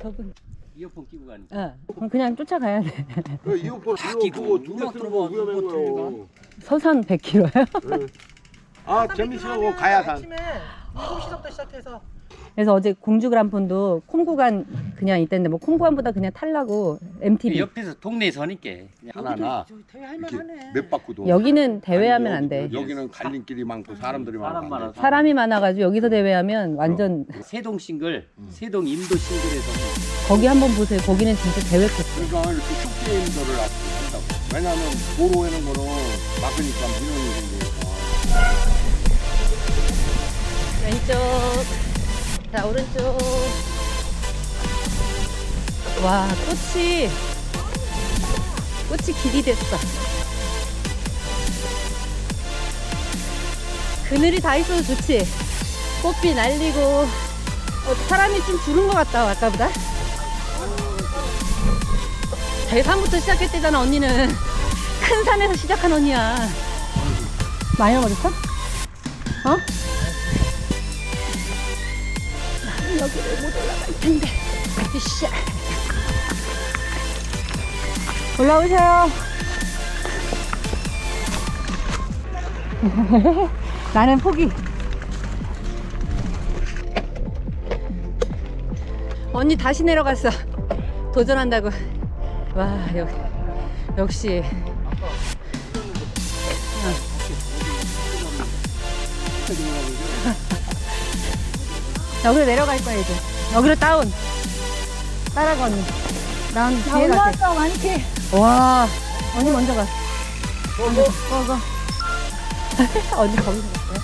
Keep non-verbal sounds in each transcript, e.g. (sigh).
저분. 이어폰 끼고 가니까. 어. 그럼 그냥 쫓아가야 돼. 그 이어폰 다 끼고 음악 위험한 뭐 거예요. 서산 100km요? 네. 아 재밌어 가야산. 아침에 7시부터 시작해서 그래서 어제 공주 그란폰도 콩구간 그냥 있던데 뭐 콩구간보다 그냥 탈라고 MTB. 옆에서 동네에 서니까 그냥 하나나 이렇게 만하네. 몇 바퀴 도. 여기는 대회하면 안 돼. 여기- 여기는 갈림길이 많고 사람들이 사람 많아. 돼. 사람이 많아가지고 여기서 대회하면 완전 세동 싱글, 음. 세동 임도 싱글에서 거기 한번 보세요. 거기는 진짜 대회 코스. 그러니까 이렇게 축제인들을 한다고. 왜냐하면 도로 에는 거는 막으니까 민원이 생기니까. 왼쪽. 자, 오른쪽. 와, 꽃이, 꽃이 길이 됐어. 그늘이 다 있어서 좋지. 꽃비 날리고, 어, 사람이 좀 줄은 것 같다, 아까보다. 대산부터 시작했대잖아, 언니는. 큰 산에서 시작한 언니야. 많이 넘어졌어? 어? 여기를 못 올라갈 텐데. 으쌰. 올라오세요. (laughs) 나는 포기. 언니 다시 내려갔어. 도전한다고. 와, 역, 역시. 여기로 내려갈 거야 이제. 여기로 다운. 따라가 언니. 난 뒤에 갈게 올라왔어 많이 와. 언니 먼저 가. 고고 고고 (laughs) 언니 거기서 갔어요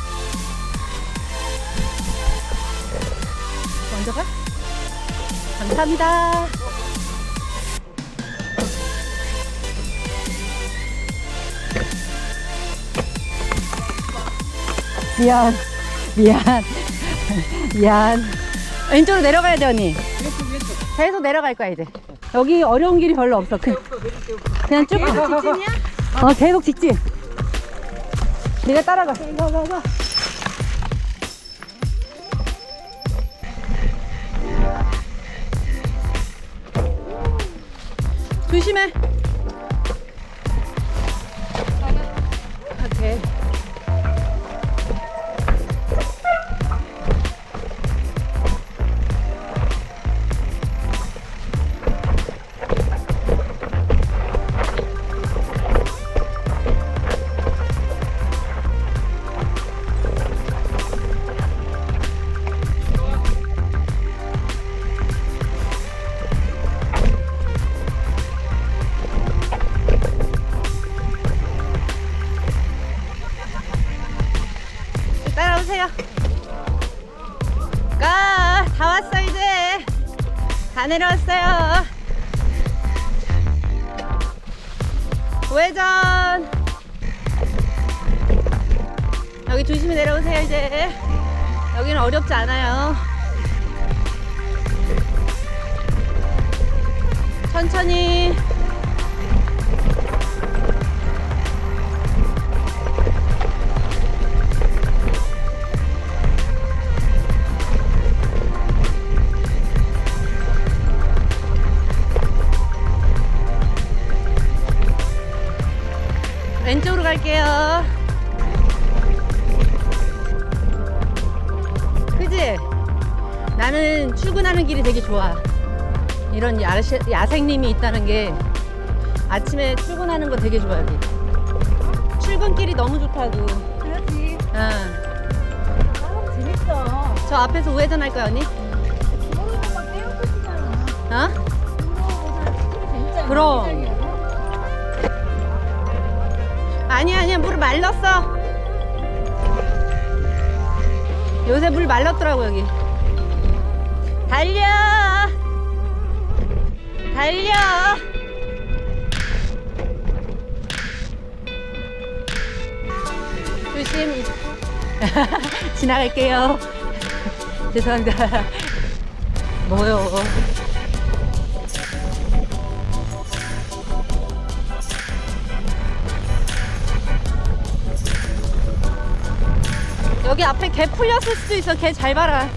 먼저 가? 감사합니다. 미안. 미안 (laughs) 미안. 왼쪽으로 내려가야 돼, 언니. 계속 내려갈 거야, 이제. 여기 어려운 길이 별로 없어. 그, 그냥 쭉. 계속 직진이야? 어, 계속 직진. 네가 따라가. 가, 가, 가. 조심해. 다 내려왔어요. 우회전. 여기 조심히 내려오세요, 이제. 여기는 어렵지 않아요. 천천히. 갈게요. 그지? 나는 출근하는 길이 되게 좋아. 이런 야시, 야생님이 있다는 게 아침에 출근하는 거 되게 좋아, 여기. 출근길이 너무 좋다고. 그렇지 응. 아 재밌어 저 앞에서 우회전 할 거야, 언니? 떼어쓰잖아 어? 그럼. 아니야, 아니야, 물 말랐어. 요새 물 말랐더라고, 여기. 달려! 달려! 조심. (laughs) 지나갈게요. (laughs) 죄송합니다. (laughs) 뭐요? 여기 앞에 개 풀렸을 수도 있어. 개 잘 봐라.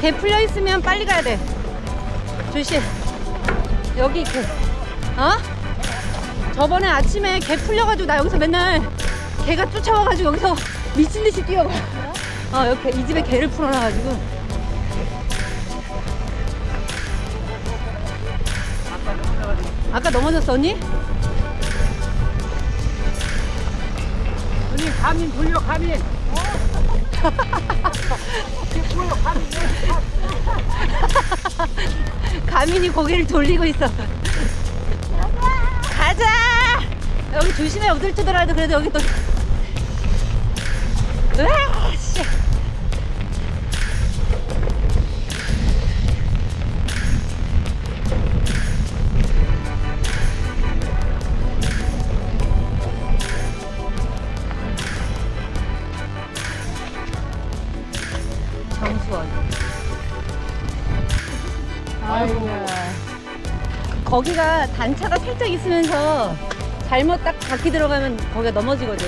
개 풀려 있으면 빨리 가야 돼. 조심. 여기 개. 어? 저번에 아침에 개 풀려가지고 나 여기서 맨날 개가 쫓아와가지고 여기서 미친 듯이 뛰어가. 어, 여기 이 집에 개를 풀어놔가지고. 아까 넘어졌어 언니? 언니 가민 돌려 가민. (laughs) 가민이 고개를 돌리고 있어. 가자! 여기 조심해, 어들트더라도 그래도 여기 또. 으아, 씨. 아이고. 거기가 단차가 살짝 있으면서 잘못 딱 바퀴 들어가면 거기가 넘어지거든.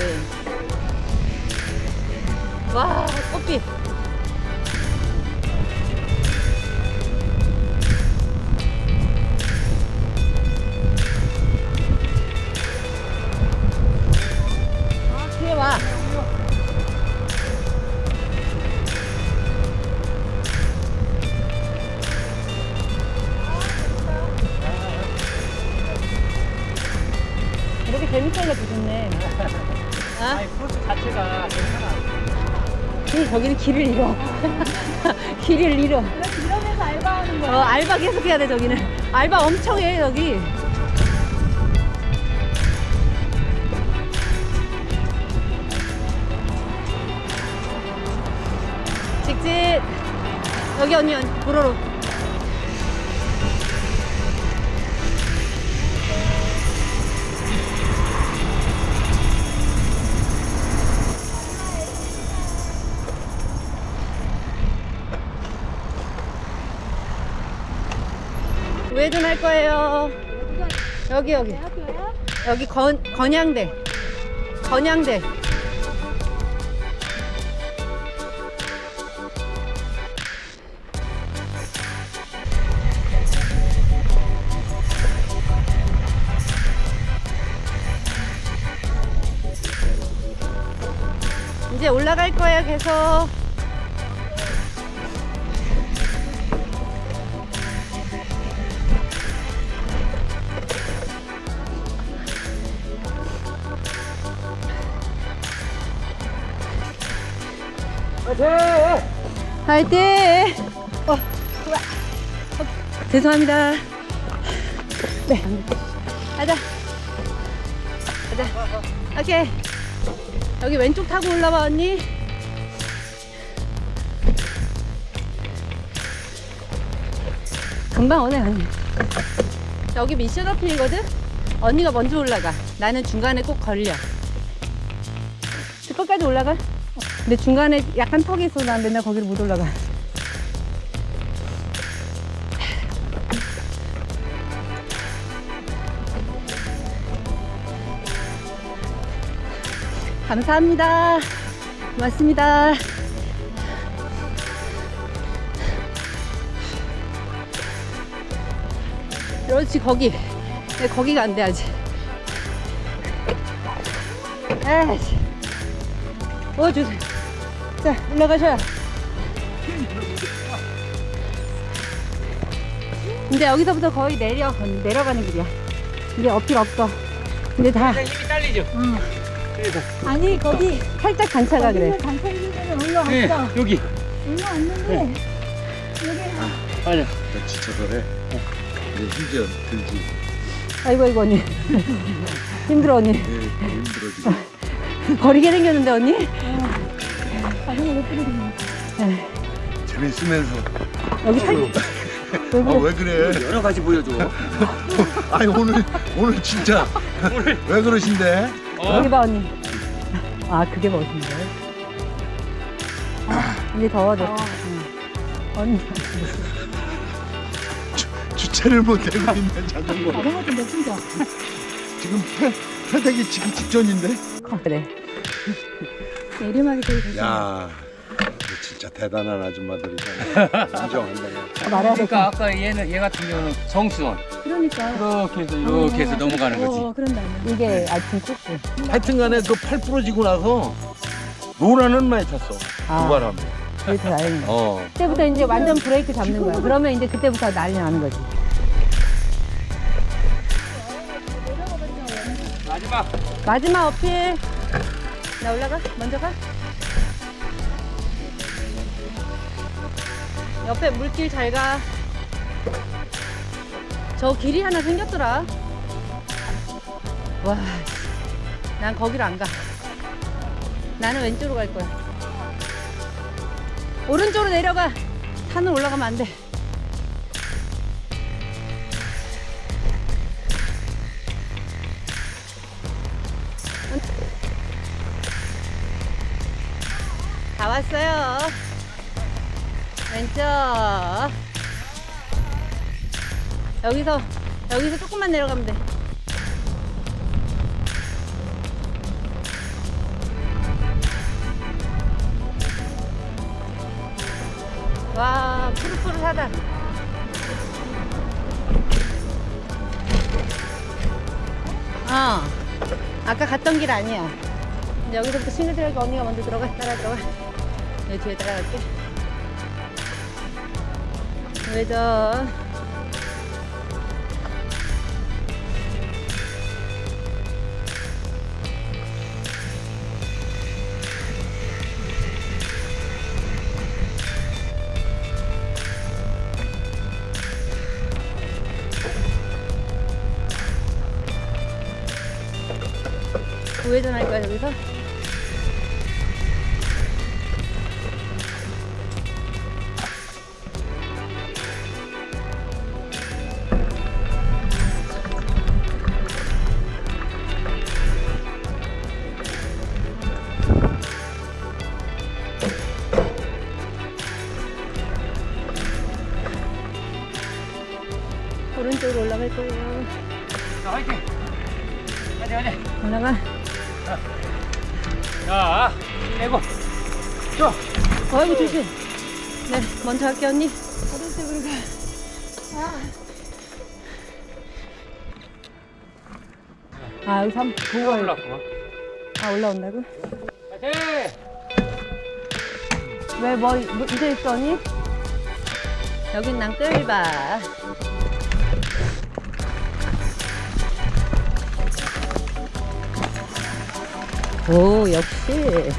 와, 꽃빛. 저기는 길을 잃어. (laughs) 길을 잃어. 이러면서 알바하는 거야. 어, 알바 계속 해야 돼, 저기는. 알바 엄청 해, 여기. 직진. 여기 언니, 언니, 도로로. 우회전할 거예요. 여기, 여기. 여기 건, 건양대. 건양대. 이제 올라갈 거예요, 계속. 화이팅! 어, 죄송합니다. 네. 가자. 가자. 오케이. 여기 왼쪽 타고 올라와, 언니. 금방 오네, 언니. 여기 미션 어필이거든? 언니가 먼저 올라가. 나는 중간에 꼭 걸려. 저 끝까지 올라가? 근데 중간에 약간 턱이 있어. 난 맨날 거기를 못 올라가. 감사합니다. 고맙습니다. 그렇지, 거기. 네, 거기가 안 돼, 아직. 에이씨. 어, 주세요. 자, 올라가셔요. 근데 여기서부터 거의 내려, 내려가는 길이야. 이게 어필 없어. 근데 다, 힘이 딸리죠. 아니, 거기 살짝 단차가 그래. 단ፈል기는 네 올라갔어. 여기. 올라왔는데 여기 맞아. 나 지쳐 그래. 이제 힘들 들지. 아이고, 아이고, 언니. (laughs) 힘들어, 언니. 네, 힘들어 지금. 버리게 생겼는데, 언니? 재밌으면서. 여기 살, 아 왜 그래? 여러 가지 보여줘. (laughs) 아니 오늘 오늘 진짜 왜 그러신데? 여기 봐, 언니. 아, 그게 멋있는데. 아, 이제 더워졌어. 응. 언니. 주체를 못 내고 있는 자전거. 자전거 좀 내친다. 지금 패 패대기 치기 직전인데. 그래. 내리막이 되게 좋아. 야 진짜 대단한 아줌마들이잖아. (laughs) 인정한다. 그러니까 아까 얘는 얘 같은 경우는 정수원 그러니까. 이렇게 해서 이렇게 해서 넘어가는 거지. 어, 그런다. 이게 아침 쑥쑥. 하여튼 간에 그 팔 부러지고 나서 노라는 많이 탔어. 아. 그 바람에. 그래서 다행이네. 어. 그때부터 이제 완전 브레이크 잡는 거야. 그러면 이제 그때부터 난리 나는 거지. 마지막 마지막 어필. 나 올라가? 먼저 가? 옆에 물길 잘 가. 저 길이 하나 생겼더라. 와, 난 거기로 안 가. 나는 왼쪽으로 갈 거야. 오른쪽으로 내려가. 산을 올라가면 안 돼. 다 왔어요. 왼쪽. 여기서, 여기서 조금만 내려가면 돼. 와, 푸릇푸릇하다. 어, 아까 갔던 길 아니야. 여기서부터 싱글 들어가 언니가 먼저 들어가 따라 들어가 여기 뒤에 따라갈게. 우회전 할 거야 여기서 빼고. 줘. 어이구 조심. 네, 먼저 할게 언니. 오른쪽으로 가. 아 여기서 한번 보고 갈- 올라왔구만. 아 올라온다고? 화이팅. 왜뭐 문제 있어 언니? 여긴 난 끌바. 오 역시.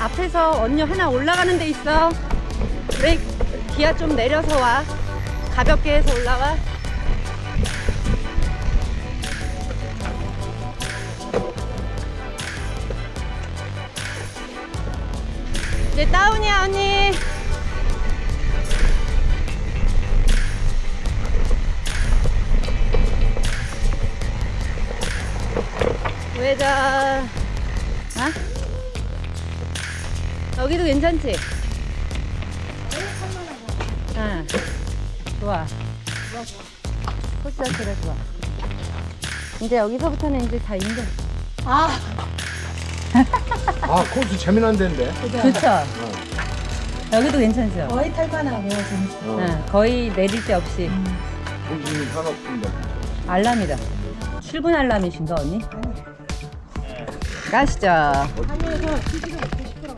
앞에서 언니 하나 올라가는 데 있어. 브레이크 기아 좀 내려서 와. 가볍게 해서 올라와. 이제 다운이야 언니. 왜자? 아? 여기도 괜찮지? 응. 좋아. 코스 자체가 좋아. 이제 여기서부터는 이제 다 인정. 아, 아 코스 재미난 데인데. 좋죠? 여기도 괜찮죠? 거의 탈만하고 재밌어. 어. 응, 거의 내릴 데 없이. 하나뿐인데. 알람이다. 출근 알람이신가, 언니? 가시죠. 먹고 싶더라고.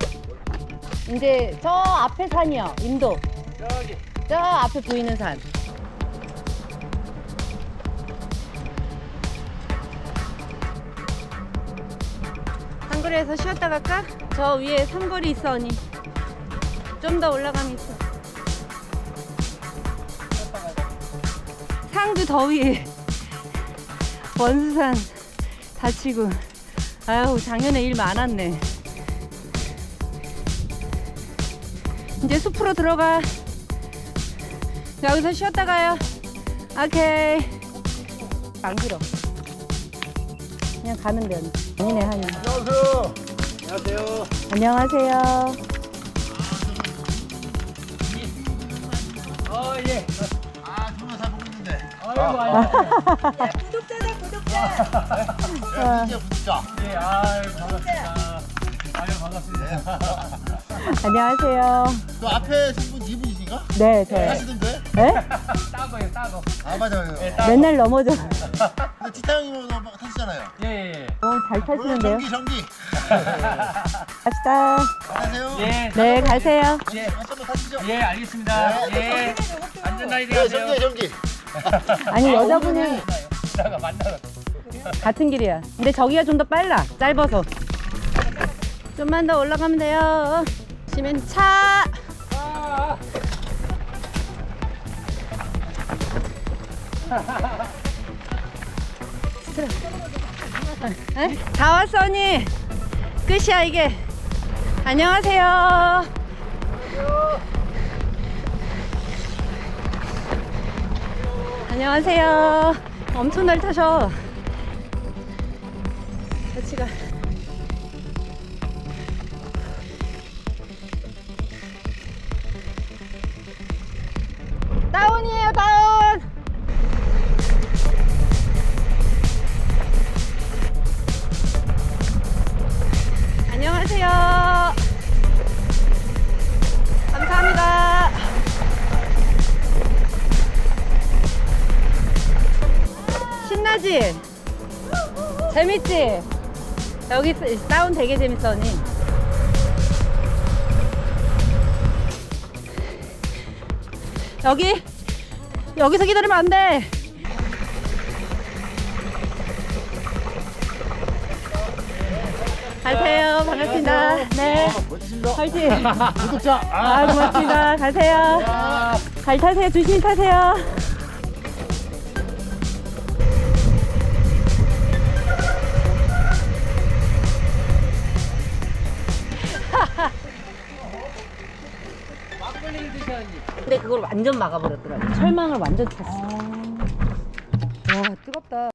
이제 저 앞에 산이요, 인도. 저기. 저 앞에 보이는 산. 삼거리에서 쉬었다 갈까? 저 위에 삼거리 있어 언니. 좀 더 올라가면 있어. 상주 더위. 원수산 다치고. 아유 작년에 일 많았네. 이제 숲으로 들어가. 여기서 쉬었다 가요. 오케이. 안 길어. 그냥 가면 돼. 아니네, 하니. 안녕하세요. 안녕하세요. 안녕하세요. 어 예. 아이고, 아이고. 구독자다 (laughs) 이제 붙자. 예, 아유, 반갑습니다. 아유, 반갑습니다. 안녕하세요. 또 앞에 신분 이분이신가? 네, 저요. 하시던데? 네? 따거예요, 따거. 아 맞아요. 예, 따거. 맨날 넘어져. 근데 티타형이면 타시잖아요. 예, 예, 예. 어, 잘 타시는데요? 전기 전기. 갑시다. 안녕하세요. 예, 네, 가세요. 예, 같이 한번 타시죠. 예, 알겠습니다. 예. 안전라이드 네, 하세요. 전기 전기. 아니, 여자분은 나가 만나러. 같은 길이야. 근데 저기가 좀 더 빨라. 짧아서. 좀만 더 올라가면 돼요. 시멘 차. 다 왔어, 언니. 끝이야, 이게. 안녕하세요. 안녕하세요. 엄청 날 타셔. 여기 쓰- 다운 되게 재밌어, 언니. 여기, 여기서 기다리면 안 돼. 가세요. 반갑습니다. 네. 화이팅. 구독자. 아, 고맙습니다. 가세요. 잘 타세요. 조심히 타세요. 완전 막아버렸더라고. 철망을 완전 탔어. 와, 뜨겁다.